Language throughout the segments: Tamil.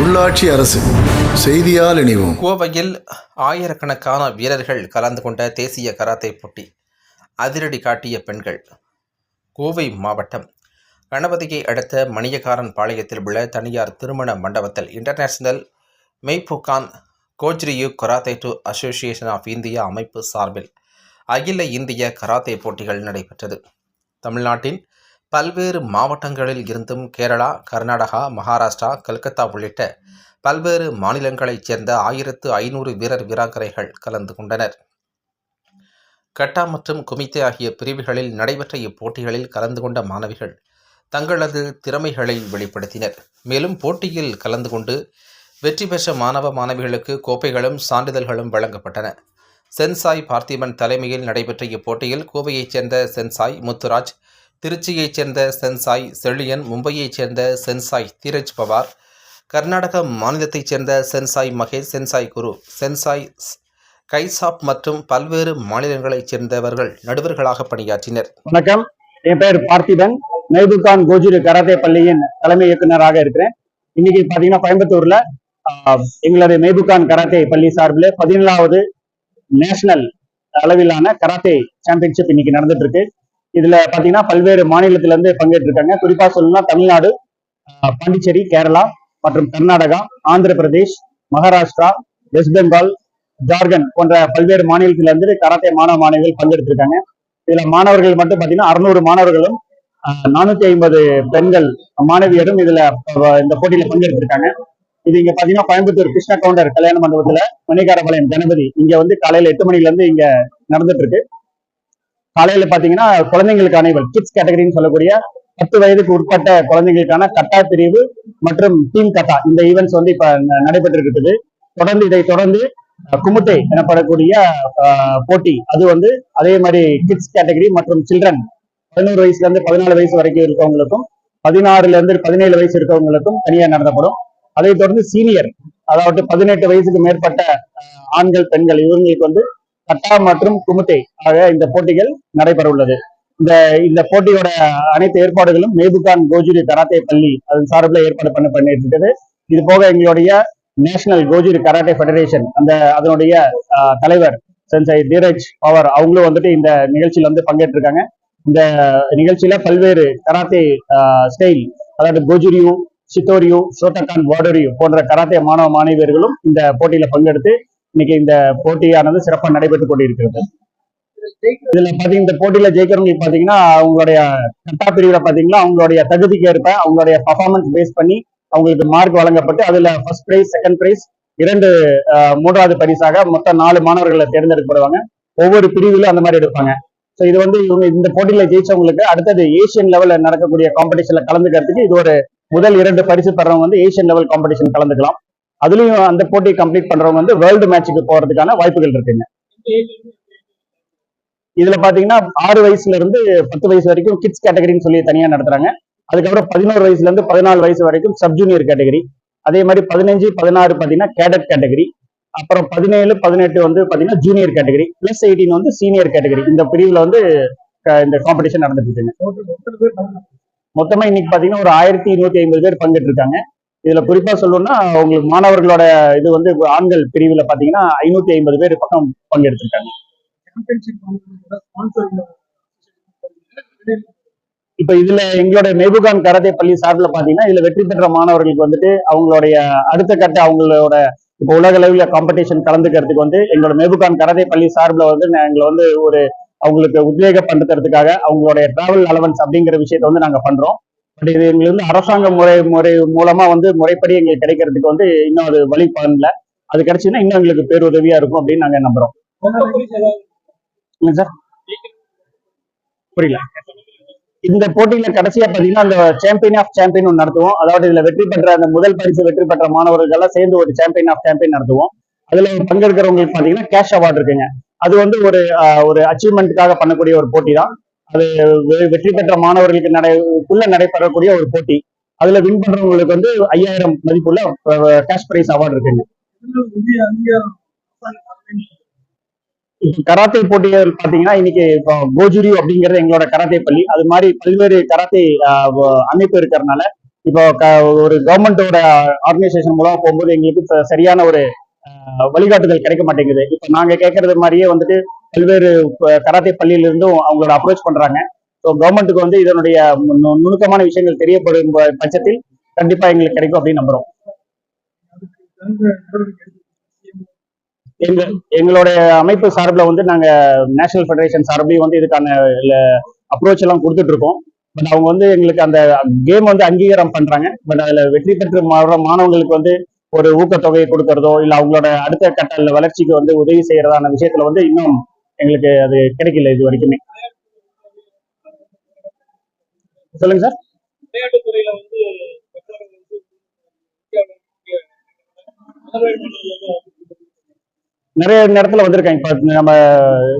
உள்ளாட்சி அரசு செய்தியால் இணைவோம். கோவையில் ஆயிரக்கணக்கான வீரர்கள் கலந்து கொண்ட தேசிய கராத்தே போட்டி அதிரடி காட்டிய பெண்கள். கோவை மாவட்டம் கணபதியை அடுத்த மணியக்காரன் பாளையத்தில் உள்ள தனியார் திருமண மண்டபத்தில் international Meibukan Gojuryu karate do association of India அமைப்பு சார்பில் அகில இந்திய கராத்தே போட்டிகள் நடைபெற்றது. தமிழ்நாட்டின் பல்வேறு மாவட்டங்களில் இருந்தும் கேரளா கர்நாடகா மகாராஷ்டிரா கல்கத்தா உள்ளிட்ட பல்வேறு மாநிலங்களைச் சேர்ந்த ஆயிரத்து ஐநூறு வீரர் வீராங்கனைகள் கலந்து கொண்டனர். கட்டா மற்றும் குமித்தே ஆகிய பிரிவுகளில் நடைபெற்ற இப்போட்டிகளில் கலந்து கொண்ட மாணவிகள் தங்களது திறமைகளை வெளிப்படுத்தினர். மேலும் போட்டியில் கலந்து கொண்டு வெற்றி பெற்ற மாணவ மாணவிகளுக்கு கோப்பைகளும் சான்றிதழ்களும் வழங்கப்பட்டன. சென்சாய் பார்த்திபன் தலைமையில் நடைபெற்ற இப்போட்டியில் கோவையைச் சேர்ந்த சென்சாய் முத்துராஜ் திருச்சியைச் சேர்ந்த சென்சாய் செழியன் மும்பையைச் சேர்ந்த சென்சாய் தீரஜ் பவார் கர்நாடக மாநிலத்தைச் சேர்ந்த sensei Mahesh sensei guru sensei கைசாப் மற்றும் பல்வேறு மாநிலங்களைச் சேர்ந்தவர்கள் நடுவர்களாக பணியாற்றினர். வணக்கம். என் பெயர் பார்த்திபன். மெய்புகான் கோஜுரி கராத்தே பள்ளியின் தலைமை இயக்குநராக இருக்கிறேன். இன்னைக்கு பாத்தீங்கன்னா கோயம்புத்தூர்ல ஆஹ், எங்களது மெய்புகான் கராத்தே பள்ளி சார்பில் பதினேழாவது நேஷனல் அளவிலான கராத்தே சாம்பியன்ஷிப் இன்னைக்கு நடந்துட்டு இருக்கு. இதுல பாத்தீங்கன்னா பல்வேறு மாநிலத்தில இருந்து பங்கேற்றிருக்காங்க. குறிப்பா சொல்லணும்னா தமிழ்நாடு பாண்டிச்சேரி கேரளா மற்றும் கர்நாடகா ஆந்திர பிரதேஷ் மகாராஷ்டிரா வெஸ்ட் பெங்கால் ஜார்க்கண்ட் போன்ற பல்வேறு மாநிலத்தில இருந்து கராத்தே மாணவ மாணவிகள் பங்கெடுத்திருக்காங்க. இதுல மாணவர்கள் மட்டும் பாத்தீங்கன்னா அறுநூறு மாணவர்களும் நானூத்தி ஐம்பது பெண்கள் மாணவியரும் இதுல இந்த போட்டியில பங்கெடுத்திருக்காங்க. இது இங்க பாத்தீங்கன்னா கோயம்புத்தூர் கிருஷ்ண கவுண்டர் கல்யாண மண்டபத்துல மணிகாரபாளையம் கணபதி இங்க வந்து காலையில எட்டு மணில இருந்து இங்க நடந்துட்டு இருக்கு. காலையில பாத்தீங்கன்னா குழந்தைங்களுக்கு அனைவர் கிட்ஸ் கேட்டகரின்னு சொல்லக்கூடிய பத்து வயதுக்கு உட்பட்ட குழந்தைங்களுக்கான கட்டா பிரிவு மற்றும் டீம் கட்டா இந்த ஈவெண்ட்ஸ் வந்து இப்ப ந- நடைபெற்று இருக்குது தொடர்ந்து இதை தொடர்ந்து குமுட்டை எனப்படக்கூடிய போட்டி. அது வந்து அதே மாதிரி கிட்ஸ் கேட்டகரி மற்றும் சில்ட்ரன் பதினோரு வயசுல இருந்து பதினாலு வயசு வரைக்கும் இருக்கவங்களுக்கும் பதினாறுல இருந்து பதினேழு வயசு இருக்கவங்களுக்கும் தனியா நடத்தப்படும். அதை தொடர்ந்து சீனியர் அதாவது பதினெட்டு வயசுக்கு மேற்பட்ட ஆண்கள் பெண்கள் இவங்களுக்கு வந்து கட்டா மற்றும் குமுட்டை ஆக இந்த போட்டிகள் நடைபெற உள்ளது இந்த இந்த போட்டியோட அனைத்து ஏற்பாடுகளும் மேபுகான் கோஜுரி கராத்தே பள்ளி அதன் சார்பில் ஏற்பாடு பண்ண பண்ணிட்டு இருக்குது இது போக எங்களுடைய நேஷனல் கோஜுரி கராட்டே ஃபெடரேஷன் அந்த அதனுடைய தலைவர் சென்சை தீரஜ் பவர் அவங்களும் வந்துட்டு இந்த நிகழ்ச்சியில வந்து பங்கேற்றிருக்காங்க. இந்த நிகழ்ச்சியில பல்வேறு கராத்தே ஸ்டைல் அதாவது கோஜுரியு சித்தோரியு சோட்டகான் வாடோரியு போன்ற கராத்தே மாணவ மாணவியர்களும் இந்த போட்டியில பங்கெடுத்து இன்னைக்கு இந்த போட்டியானது சிறப்பாக நடைபெற்றுக் கொண்டிருக்கிறது. இதுல பாத்தீங்க இந்த போட்டியில ஜெயிக்கிறவங்களுக்கு பாத்தீங்கன்னா அவங்களுடைய கட்டா பிரிவுல பாத்தீங்கன்னா அவங்களுடைய தகுதிக்கு ஏற்ப அவங்களுடைய பர்ஃபார்மன்ஸ் பேஸ் பண்ணி அவங்களுக்கு மார்க் வழங்கப்பட்டு அதுல ஃபர்ஸ்ட் பிரைஸ் செகண்ட் பிரைஸ் இரண்டு மூன்றாவது பரிசாக மொத்தம் நாலு மாணவர்களை தேர்ந்தெடுக்கப்படுவாங்க. ஒவ்வொரு பிரிவிலும் அந்த மாதிரி எடுப்பாங்க. ஸோ இது வந்து இவங்க இந்த போட்டியில ஜெயிச்சவங்களுக்கு அடுத்தது ஏசியன் லெவல்ல நடக்கக்கூடிய காம்படிஷன்ல கலந்துக்கிறதுக்கு இது ஒரு முதல் இரண்டு பரிசு பெறவங்க வந்து ஏசியன் லெவல் காம்படிஷன் கலந்துக்கலாம். அதுலயும் அந்த போட்டி கம்ப்ளீட் பண்றவங்க வந்து வேர்ல்டு மேட்சுக்கு போறதுக்கான வாய்ப்புகள் இருக்குங்க இதுல பாத்தீங்கன்னா ஆறு வயசுல இருந்து பத்து வயசு வரைக்கும் கிட்ஸ் கேட்டகரின்னு சொல்லி தனியா நடத்துறாங்க. அதுக்கப்புறம் பதினோரு வயசுல இருந்து பதினாலு வயசு வரைக்கும் சப் ஜூனியர் கேட்டகரி அதே மாதிரி பதினஞ்சு பதினாறு பாத்தீங்கன்னா கேடட் கேட்டகரி அப்புறம் பதினேழு பதினெட்டு வந்து பாத்தீங்கன்னா ஜூனியர் கேட்டகரி பிளஸ் எயிட்டீன் வந்து சீனியர் கேட்டகரி இந்த பிரிவுல வந்து இந்த காம்படிஷன் நடந்துட்டு இருக்குங்க. மொத்தமா இன்னைக்கு பாத்தீங்கன்னா ஒரு ஆயிரத்தி இருநூத்தி ஐம்பது பேர் பங்கேற்று இருக்காங்க இதுல குறிப்பா சொல்லணும்னா உங்களுக்கு மாணவர்களோட இது வந்து ஆண்கள் பிரிவுல பாத்தீங்கன்னா ஐநூத்தி ஐம்பது பேர் பக்கம் பங்கெடுத்திருக்காங்க. இப்ப இதுல எங்களோட மெய்புகான் கராத்தே பள்ளி சார்பில் பாத்தீங்கன்னா இதுல வெற்றி பெற்ற மாணவர்களுக்கு வந்துட்டு அவங்களுடைய அடுத்த கட்ட அவங்களோட இப்போ உலக அளவில் காம்படிஷன் கலந்துக்கிறதுக்கு வந்து எங்களோட மெய்புகான் கராத்தே பள்ளி சார்பில் வந்து எங்களை வந்து ஒரு அவங்களுக்கு உத்வேகப்படுத்துறதுக்காக அவங்களுடைய டிராவல் அலவன்ஸ் அப்படிங்கிற விஷயத்த வந்து நாங்க பண்றோம். பட் இது எங்களுக்கு வந்து அரசாங்க முறை முறை மூலமா வந்து முறைப்படி எங்களுக்கு கிடைக்கிறதுக்கு வந்து இன்னும் அது வழி பண்ணல. அது கிடைச்சுன்னா இன்னும் எங்களுக்கு பேருதவியா இருக்கும் அப்படின்னு நாங்க நம்புறோம். சார்? புரியல. இந்த போட்டியில கடைசியா பாத்தீங்கன்னா அந்த சாம்பியன் ஆஃப் சாம்பியன் ஒன்று நடத்துவோம். அதாவது இதுல வெற்றி பெற்ற அந்த முதல் பரிசு வெற்றி பெற்ற மாணவர்கள் எல்லாம் சேர்ந்து ஒரு சாம்பியன் ஆஃப் சாம்பியன் நடத்துவோம். அதுல பங்கெடுக்கிறவங்களுக்கு பாத்தீங்கன்னா கேஷ் அவார்டு இருக்குங்க. அது வந்து ஒரு ஒரு அச்சீவ்மெண்ட்டுக்காக பண்ணக்கூடிய ஒரு போட்டி தான் அது வெ- வெற்றி பெற்ற மாணவர்களுக்கு நடை உள்ள நடைபெறக்கூடிய ஒரு போட்டி. அதுல வின் பண்றவங்களுக்கு வந்து ஐயாயிரம் மதிப்புள்ள கேஷ் பிரைஸ் அவார்டு இருக்குங்க. இப்போ கராத்தே போட்டிகள் பாத்தீங்கன்னா இன்னைக்கு இப்போ கோஜுரி அப்படிங்கிறது எங்களோட கராத்தே பள்ளி. அது மாதிரி பல்வேறு கராத்தே அமைப்பு இருக்கிறதுனால இப்போ க- ஒரு கவர்மெண்டோட ஆர்கனைசேஷன் மூலம் போகும்போது எங்களுக்கு சரியான ஒரு அஹ், வழிகாட்டுதல் கிடைக்க மாட்டேங்குது. இப்போ நாங்க கேட்கறது மாதிரியே வந்துட்டு பல்வேறு கராத்தே பள்ளியிலிருந்தும் அவங்களோட அப்ரோச் பண்றாங்க. ஸோ கவர்மெண்ட்டுக்கு வந்து இதனுடைய நுணுக்கமான விஷயங்கள் தெரியப்படும் பட்சத்தில் கண்டிப்பா எங்களுக்கு கிடைக்கும் அப்படின்னு நம்புறோம். எங்க எங்களுடைய அமைப்பு சார்பில் வந்து நாங்க நேஷனல் ஃபெடரேஷன் சார்பிலையும் வந்து இதுக்கான அப்ரோச் எல்லாம் கொடுத்துட்டு இருக்கோம் பட் அவங்க வந்து எங்களுக்கு அந்த கேம் வந்து அங்கீகாரம் பண்றாங்க. பட் அதுல வெற்றி பெற்று மாறுற மாணவர்களுக்கு வந்து ஒரு ஊக்கத்தொகையை கொடுக்கறதோ இல்ல அவங்களோட அடுத்த கட்ட வளர்ச்சிக்கு வந்து உதவி செய்யறதான விஷயத்துல வந்து இன்னும் எங்களுக்கு அது கிடைக்கல இது வரைக்குமே. சொல்லுங்க சார். நிறைய நேரத்துல வந்திருக்காங்க இப்ப நம்ம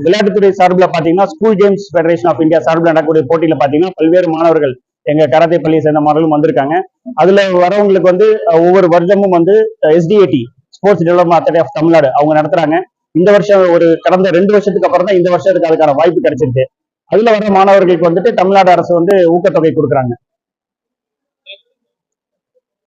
விளையாட்டுத்துறை சார்பில் பாத்தீங்கன்னா school games federation of India சார்பில் நடக்கக்கூடிய போட்டியில பாத்தீங்கன்னா பல்வேறு மாணவர்கள் எங்க கராத்தே பள்ளியை சேர்ந்த மாணவர்களும் வந்திருக்காங்க. அதுல வரவங்களுக்கு வந்து ஒவ்வொரு வருடமும் வந்து SDAT sports development authority of Tamil Nadu அவங்க நடத்துறாங்க. இந்த வருஷம் ஒரு கடந்த ரெண்டு வருஷத்துக்கு அப்புறம் தான் இந்த வருஷத்துக்கு அதுக்கான வாய்ப்பு கிடைச்சிருக்கு. அதுல வர மாணவர்களுக்கு வந்துட்டு தமிழ்நாடு அரசு வந்து ஊக்கத்தொகை கொடுக்குறாங்க.